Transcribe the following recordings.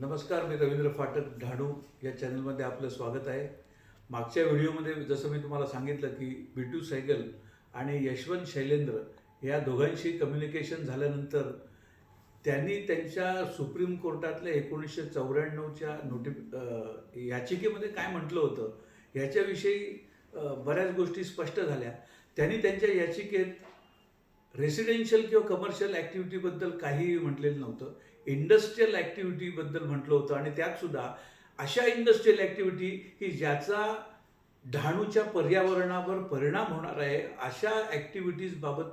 नमस्कार मी रवींद्र फाटक ढाणू या चॅनलमध्ये आपलं स्वागत आहे. मागच्या व्हिडिओमध्ये जसं मी तुम्हाला सांगितलं की बिटू सैगल आणि यशवंत शैलेंद्र या दोघांशी कम्युनिकेशन झाल्यानंतर त्यांनी त्यांच्या सुप्रीम कोर्टातल्या एकोणीसशे चौऱ्याण्णवच्या नोटि याचिकेमध्ये काय म्हटलं होतं याच्याविषयी बऱ्याच गोष्टी स्पष्ट झाल्या. त्यांनी त्यांच्या याचिकेत रेसिडेन्शियल किंवा कमर्शियल ॲक्टिव्हिटीबद्दल काहीही म्हटलेलं नव्हतं. इंडस्ट्रीयल ॲक्टिव्हिटीबद्दल म्हटलं होतं आणि त्यात सुद्धा अशा इंडस्ट्रीयल ॲक्टिव्हिटी की ज्याचा डहाणूच्या पर्यावरणावर परिणाम होणार आहे अशा ॲक्टिव्हिटीजबाबत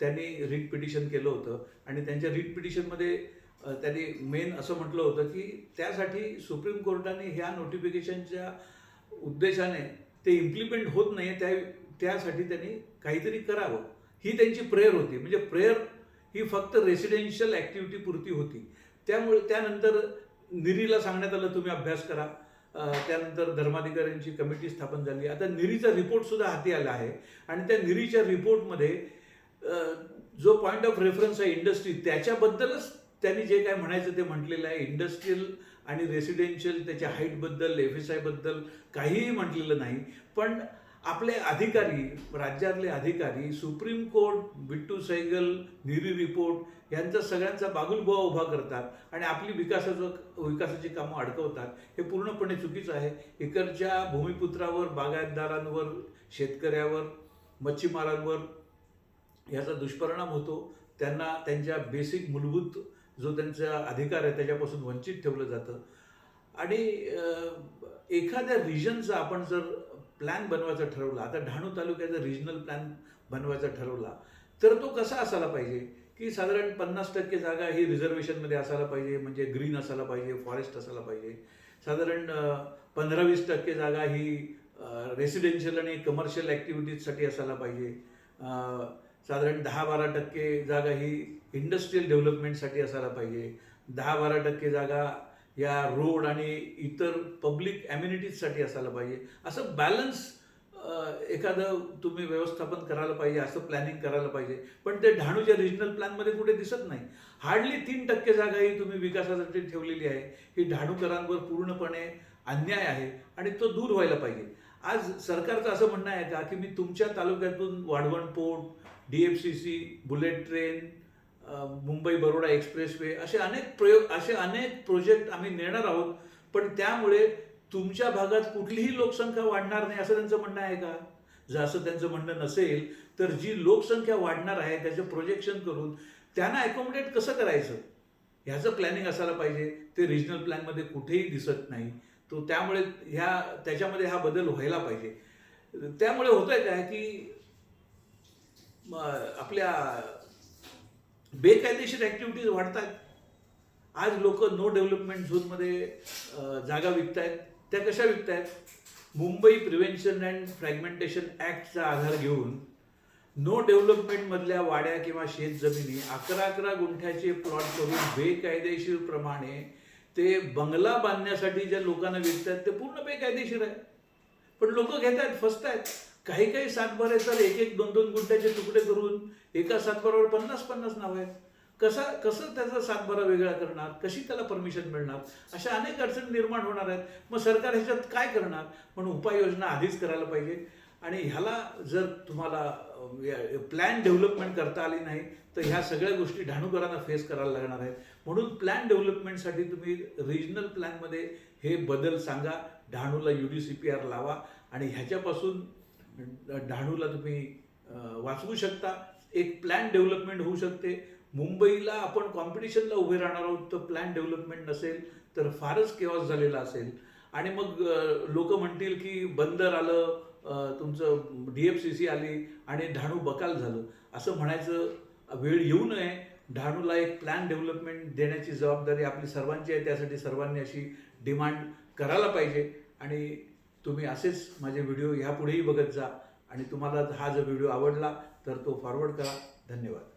त्यांनी रीट पिटिशन केलं होतं. आणि त्यांच्या रीट पिटिशनमध्ये त्यांनी मेन असं म्हटलं होतं की त्यासाठी सुप्रीम कोर्टाने ह्या नोटिफिकेशनच्या उद्देशाने ते इम्प्लिमेंट होत नाही त्या त्यासाठी त्यांनी काहीतरी करावं. ही त्यांची प्रेयर होती. म्हणजे प्रेयर ही फक्त रेसिडेन्शियल ॲक्टिव्हिटी पुरती होती. त्यामुळे त्यानंतर निरीला सांगण्यात आलं तुम्ही अभ्यास करा. त्यानंतर धर्माधिकाऱ्यांची कमिटी स्थापन झाली. आता निरीचा रिपोर्टसुद्धा हाती आला आहे. आणि त्या निरीच्या रिपोर्टमध्ये जो पॉईंट ऑफ रेफरन्स आहे इंडस्ट्री त्याच्याबद्दलच त्यांनी जे काय म्हणायचं ते म्हटलेलं आहे. इंडस्ट्रीयल आणि रेसिडेन्शियल त्याच्या हाईटबद्दल एफ एस आयबद्दल काहीही म्हटलेलं नाही. पण आपले अधिकारी राज्यातले अधिकारी Supreme Court Bittu Saigal NEERI report यांचा सगळ्यांचा बागुलबुवा उभा करतात आणि आपली विकासाचं विकासाची कामं अडकवतात. हे पूर्णपणे चुकीचं आहे. इकडच्या भूमिपुत्रावर बागायतदारांवर शेतकऱ्यावर मच्छीमारांवर याचा दुष्परिणाम होतो. त्यांना त्यांच्या बेसिक मूलभूत जो त्यांचा अधिकार आहे त्याच्यापासून वंचित ठेवलं जातं. आणि एखाद्या रिजनचा आपण जर प्लॅन बनवायचा ठरवला आता डहाणू तालुक्याचा रिजनल प्लॅन बनवायचा ठरवला तर तो कसा असायला पाहिजे? की साधारण पन्नास टक्के जागा ही रिझर्वेशनमध्ये असायला पाहिजे म्हणजे ग्रीन असायला पाहिजे फॉरेस्ट असायला पाहिजे. साधारण पंधरा वीस टक्के जागा ही रेसिडेन्शियल आणि कमर्शियल ॲक्टिव्हिटीजसाठी असायला पाहिजे. साधारण दहा बारा टक्के जागा ही इंडस्ट्रीयल डेव्हलपमेंटसाठी असायला पाहिजे. दहा बारा टक्के जागा या रोड आणि इतर पब्लिक ॲम्युनिटीजसाठी असायला पाहिजे. असं बॅलन्स एखादं तुम्ही व्यवस्थापन करायला पाहिजे असं प्लॅनिंग करायला पाहिजे. पण ते डहाणूच्या रिजनल प्लॅनमध्ये कुठे दिसत नाही. हार्डली तीन टक्के जागा ही तुम्ही विकासासाठी ठेवलेली आहे. ही डहाणूकरांवर पूर्णपणे अन्याय आहे आणि तो दूर व्हायला पाहिजे. आज सरकारचं असं म्हणणं आहे का की मी तुमच्या तालुक्यातून Vadhavan port D F C C bullet train Mumbai Baroda expressway असे अनेक प्रयोग असे अनेक प्रोजेक्ट आम्ही नेणार आहोत. पण त्यामुळे तुमच्या भागात कुठलीही लोकसंख्या वाढणार नाही असं त्यांचं म्हणणं आहे का? जर असं त्यांचं म्हणणं नसेल तर जी लोकसंख्या वाढणार आहे त्याचं प्रोजेक्शन करून त्यांना अकोमोडेट कसं करायचं? ह्याचं प्लॅनिंग असायला पाहिजे. ते रिजनल प्लॅनमध्ये कुठेही दिसत नाही. तो त्यामुळे ह्या त्याच्यामध्ये हा बदल व्हायला पाहिजे. त्यामुळे होतंय काय की आपल्या बेकायदेशीर ॲक्टिव्हिटीज वाढत आहेत आज लोक नो डेव्हलपमेंट झोनमध्ये जागा विकतायत. त्या कशा विकतायत? मुंबई प्रिव्हेन्शन अँड फ्रॅगमेंटेशन ॲक्टचा आधार घेऊन नो डेव्हलपमेंटमधल्या वाड्या किंवा शेत जमिनी अकरा अकरा गुंठ्याचे प्लॉट करून बेकायदेशीर प्रमाणे ते बंगला बांधण्यासाठी ज्या लोकांना विकतात ते पूर्ण बेकायदेशीर आहे. पण लोक घेत आहेत फसत आहेत काही काही सातबारे तर एक एक दोन दोन गुंठ्याचे तुकडे करून एका सातबारावर पन्नास पन्नास नाव आहेत. कसा कसं त्याचा सातबारा वेगळा करणार? कशी त्याला परमिशन मिळणार? अशा अनेक अडचणी निर्माण होणार आहेत. मग सरकार ह्याच्यात काय करणार? म्हणून उपाययोजना आधीच करायला पाहिजे. आणि ह्याला जर तुम्हाला प्लॅन डेव्हलपमेंट करता आली नाही तर ह्या सगळ्या गोष्टी ढाणूकरांना फेस करायला लागणार आहेत. म्हणून प्लॅन डेव्हलपमेंटसाठी तुम्ही रिजनल प्लॅनमध्ये हे बदल सांगा. डहाणूला U D C P R लावा. आणि ह्याच्यापासून डहाणूला तुम्ही वाचवू शकता. एक प्लॅन डेव्हलपमेंट होऊ शकते. मुंबईला आपण कॉम्पिटिशनला उभे राहणार आहोत तर प्लॅन डेव्हलपमेंट नसेल तर फारच केवॉस झालेला असेल. आणि मग लोक म्हणतील की बंदर आलं तुमचं डी एफ सी सी आली आणि डहाणू बकाल झालं. असं म्हणायचं वेळ येऊ नये. डहाणूला एक प्लॅन डेव्हलपमेंट देण्याची जबाबदारी आपली सर्वांची आहे. त्यासाठी सर्वांनी अशी डिमांड करायला पाहिजे. आणि तुम्ही असेच माझे व्हिडिओ ह्यापुढेही बघत जा आणि तुम्हाला हा जर व्हिडिओ आवडला तर तो फॉरवर्ड करा. धन्यवाद.